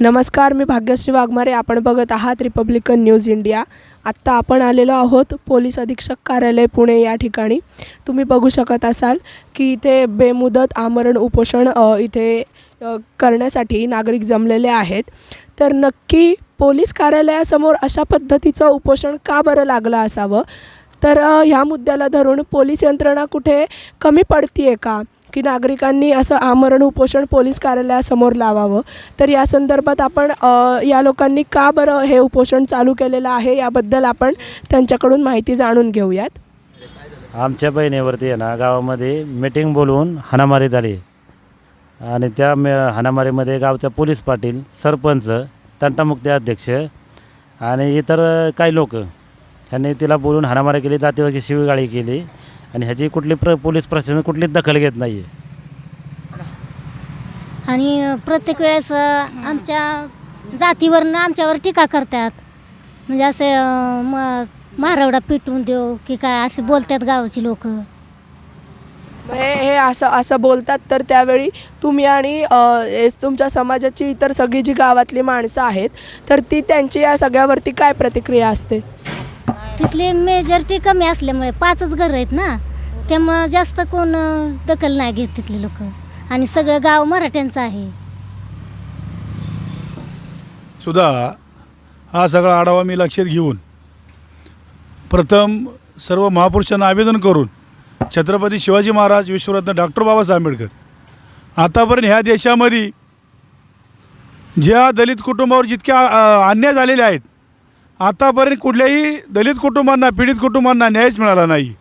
नमस्कार मी भाग्यश्री वाघमारे. आपण बघत आहात रिपब्लिकन न्यूज इंडिया आत्ता आपण आलेलो आहोत पोलीस अधीक्षक कार्यालय पुणे या ठिकाणी. तुम्ही बघू शकत असाल की इथे बेमुदत आमरण उपोषण इथे करण्यासाठी नागरिक जमलेले आहेत. तर नक्की पोलीस कार्यालयासमोर अशा पद्धतीचं उपोषण का बरं लागलं असावं? तर ह्या मुद्द्याला धरून पोलीस यंत्रणा कुठे कमी पडतीये का? की नागरिकांनी असं आमरण उपोषण पोलीस कार्यालयासमोर लावावं. तर या संदर्भात आपण या लोकांनी का बरं हे उपोषण चालू केलेलं आहे याबद्दल आपण त्यांच्याकडून माहिती जाणून घेऊयात. आमच्या बहिणीवरती आहे ना गावामध्ये मीटिंग बोलवून हाणामारी झाली. आणि त्या मे हाणामारीमध्ये गावच्या पोलीस पाटील सरपंच तंटामुक्ती अध्यक्ष आणि इतर काही लोक त्यांनी तिला बोलून हाणामारी केली जातीवरची शिवीगाळी केली. आणि ह्याची कुठली प्र पोलीस प्रशासन कुठलीच दखल घेत नाही आहे आणि प्रत्येक वेळेस अ, आमच्या जातीवरनं आमच्यावर टीका करतात. म्हणजे असे अ, म महारवडा पिटवून देऊ की काय असे बोलतात गावाची लोक. हे हे असं असं बोलतात तर त्यावेळी तुम्ही आणि अ, तुमच्या समाजाची इतर सगळी जी गावातली माणसं आहेत तर ती त्यांची या सगळ्यावरती काय प्रतिक्रिया असते? तिथली मेजॉरिटी कमी असल्यामुळे पाचच घरं आहेत ना. त्यामुळं जास्त कोण दखल नाही घेत तिथले लोक. आणि सगळं गाव मराठ्यांचं आहे. सुद्धा हा सगळा आढावा मी लक्षात घेऊन प्रथम सर्व महापुरुषांना आवेदन करून छत्रपती शिवाजी महाराज विश्वरत्न डॉक्टर बाबासाहेब आंबेडकर आतापर्यंत ह्या देशामध्ये ज्या दलित कुटुंबावर जितक्या अ, अन्याय झालेले आहेत आतापर्यंत कुठल्याही दलित कुटुंबांना पीडित कुटुंबांना न्यायच मिळाला नाही.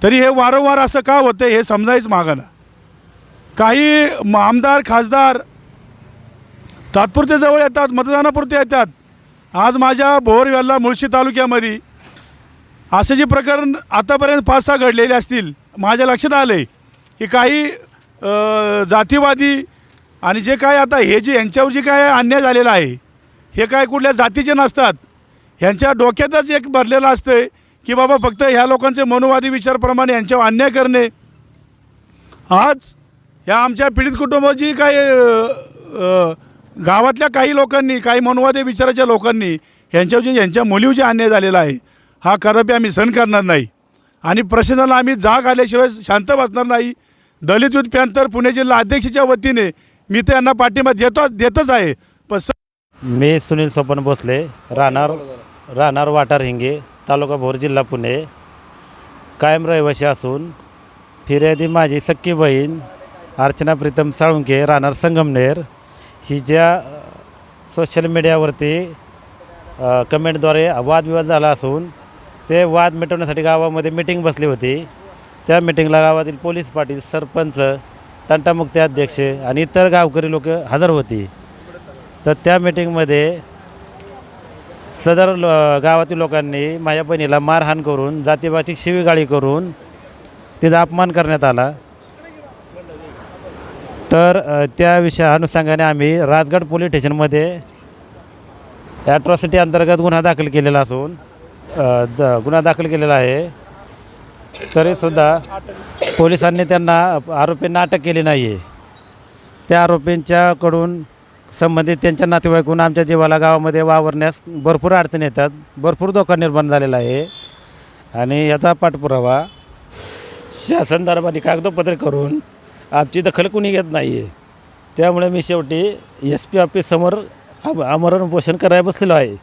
तरी हे वारंवार असं का होतं हे समजायचं मागाना काही म- आमदार खासदार तात्पुरते जवळ येतात मतदानापुरते येतात. आज माझ्या भोर मुळशी तालुक्यामध्ये असे जे प्रकरण आतापर्यंत पाच सहा घडलेले असतील माझ्या लक्षात आलं आहे की काही जातीवादी आणि जे काय आता हे जे यांच्यावर जे काय अन्याय झालेला आहे हे काय कुठल्या जातीचे नसतात. ह्यांच्या डोक्यातच एक भरलेलं असतं की बाबा फक्त ह्या लोकांचे मनोवादी विचारप्रमाणे यांच्यावर अन्याय करणे. आज ह्या आमच्या पीडित कुटुंबाची काही गावातल्या काही लोकांनी काही मनोवादी विचाराच्या लोकांनी ह्यांच्यावर जे ह्यांच्या मुलीवर जे अन्याय झालेला आहे. हा कदापि आम्ही सहन करणार नाही. आणि प्रशासनाला आम्ही जाग आल्याशिवाय शांत बसणार नाही. दलित युथ पॅन्थर पुणे जिल्हा अध्यक्षाच्या वतीने मी त्यांना पाठिंबा देतो देतच आहे. पण मी सुनील सोपन भोसले राहणार राहणार वाटार हिंगे तालुका भोर जिल्हा पुणे. कायम रहिवासी असून फिर्यादी माझी सख्खी बहीण अर्चना प्रीतम साळुंके राहणार संगमनेर. ही ज्या सोशल मीडियावरती कमेंटद्वारे वादविवाद झाला असून ते वाद मिटवण्यासाठी गावामध्ये मिटिंग बसली होती. त्या मिटिंगला गावातील पोलीस पाटील सरपंच तंटामुक्ती अध्यक्ष आणि इतर गावकरी लोक हजर होती. तर त्या मीटिंगमध्ये सदर लो- गावातील लोकांनी माझ्या बहिणीला मारहाण करून जातीवाचिक शिवीगाळी करून तिचा अपमान करण्यात आला. तर त्या विषया अनुषंगाने आम्ही राजगड पोलीस स्टेशनमध्ये ॲट्रॉसिटी अंतर्गत गुन्हा दाखल केलेला असून द गुन्हा दाखल केलेला आहे. तरीसुद्धा पोलिसांनी त्यांना आरोपींना अटक केली नाही आहे त्या आरोपींच्याकडून संबंधित त्यांच्या नातेवाईकून आमच्या जीवाला गावामध्ये वावरण्यास भरपूर अडचणी येतात. भरपूर धोका निर्माण झालेला आहे. आणि याचा पाठपुरावा शासन दरबारी कागदोपत्र करून आमची दखल कुणी घेत नाही आहे त्यामुळे मी शेवटी एस पी ऑफिससमोर आमरण उपोषण करायला बसलेलो आहे.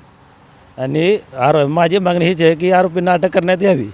आणि आरो माझी मागणी हीच आहे की आरोपींना अटक करण्यात यावी.